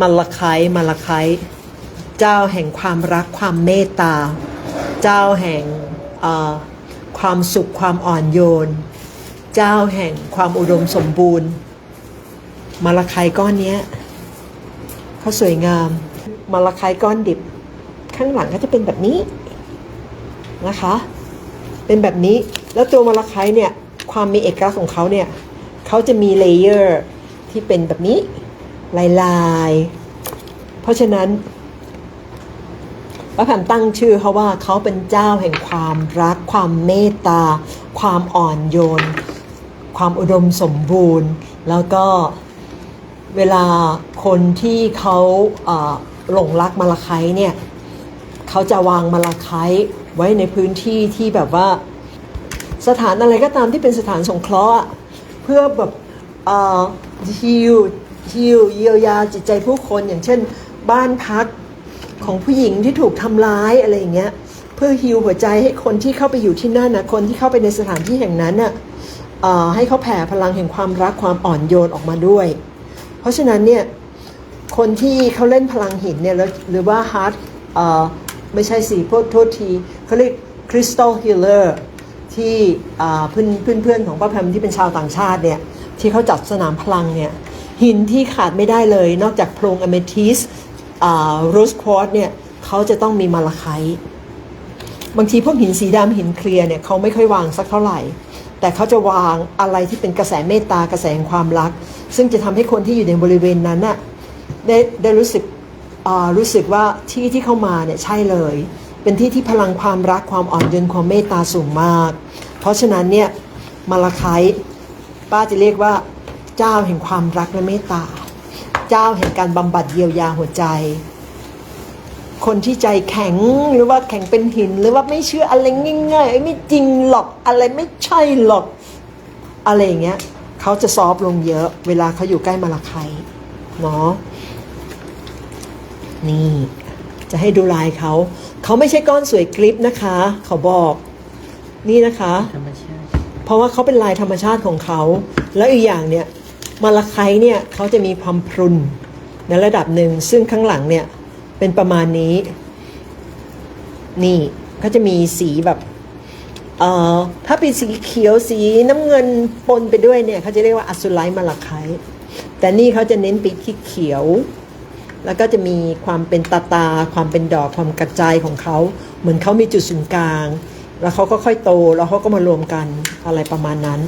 มาลาไคต์มาลาไคต์เจ้าแห่งความรักความเมตตา เจ้าแห่งความสุขความอ่อนโยน เจ้าแห่งความอุดมสมบูรณ์ มาลาไคต์ก้อนเนี้ยเขาสวยงาม มาลาไคต์ก้อนดิบ ข้างหลังก็จะเป็นแบบนี้นะคะ เป็นแบบนี้แล้วตัวมาลาไคต์เนี่ยความมีเอกลักษณ์ของเขาเนี่ยเขาจะมีเลเยอร์ที่เป็นแบบนี้ ลายลายๆ เพราะฉะนั้นพระแผ่นตั้งชื่อเขาว่าเขาเป็นเจ้าแห่งความรัก ความเมตตา ความอ่อนโยน ความอุดมสมบูรณ์ แล้วก็เวลาคนที่เขาหลงรักมาลาไคเนี่ยเขาจะวางมาลาไคไว้ในพื้นที่ที่แบบว่าสถานอะไรก็ตามที่เป็นสถานสงเคราะห์เพื่อแบบฮิว ฮิวเยียวยาจิตใจผู้คนอย่างเช่น บ้านพักของผู้หญิงที่ถูกทำร้ายอะไรอย่างเงี้ยเพื่อฮิวหัวใจให้คนที่เข้าไปอยู่ที่นั่นนะคนที่เข้าไปในสถานที่แห่งนั้นน่ะเอ่อให้เขาแผ่พลังแห่งความรักความอ่อนโยนออกมาด้วย เพราะฉะนั้นเนี่ยคนที่เขาเล่นพลังหินเนี่ยหรือว่าฮาร์ดไม่ใช่สีโทษโทษทีเขาเรียกคริสตัลฮิลเลอร์ที่อ่าเพื่อนเพื่อนของป้าแพมที่เป็นชาวต่างชาติเนี่ยที่เขาจัดสนามพลังเนี่ย หินที่ขาดไม่ได้เลย นอกจากโพรงอเมทิสโรสควอตเนี่ยเขาจะต้องมีมาลาไคบางทีพวกหินสีดำหินเคลียร์เนี่ยเขาไม่ค่อยวางสักเท่าไหร่ แต่เขาจะวางอะไรที่เป็นกระแสเมตตากระแสแห่งความรัก ซึ่งจะทำให้คนที่อยู่ในบริเวณนั้นน่ะได้ได้รู้สึกรู้สึกว่าที่ที่เข้ามาเนี่ยใช่เลย เป็นที่ที่พลังความรักความอ่อนโยนความเมตตาสูงมาก เพราะฉะนั้นเนี่ยมาลาไคป้าจะเรียกว่า เจ้าแห่งความรักและเมตตา เจ้าแห่งการบำบัดเยียวยาหัวใจ คนที่ใจแข็งหรือว่าแข็งเป็นหิน หรือว่าไม่เชื่ออะไรง่ายๆเอ้ยไม่จริงหรอกอะไรไม่ใช่หรอกอะไรอย่างเงี้ยเขาจะซอฟต์ลงเยอะ เวลาเขาอยู่ใกล้มาลาไคต์เนาะนี่จะให้ดูลายเขา เขาไม่ใช่ก้อนสวยกริปนะคะ เขาบอกนี่นะคะธรรมชาติเพราะว่าเขาเป็นลายธรรมชาติของเขา แล้วอีกอย่างเนี่ย มาลาไคเนี่ยเขาจะมีความพรุนในระดับหนึ่ง ซึ่งข้างหลังเนี่ยเป็นประมาณนี้ นี่เขาจะมีสีแบบเอ่อถ้าเป็นสีเขียวสีน้ำเงินปนไปด้วยเนี่ยเขาจะเรียกว่าอัสซูไลท์มาลาไคแต่นี่เขาจะเน้นไปที่เขียว แล้วก็จะมีความเป็นตาตา ความเป็นดอกความกระจายของเขาเหมือนเขามีจุดศูนย์กลาง แล้วเขาก็ค่อยโตแล้วเขาก็มารวมกันอะไรประมาณนั้น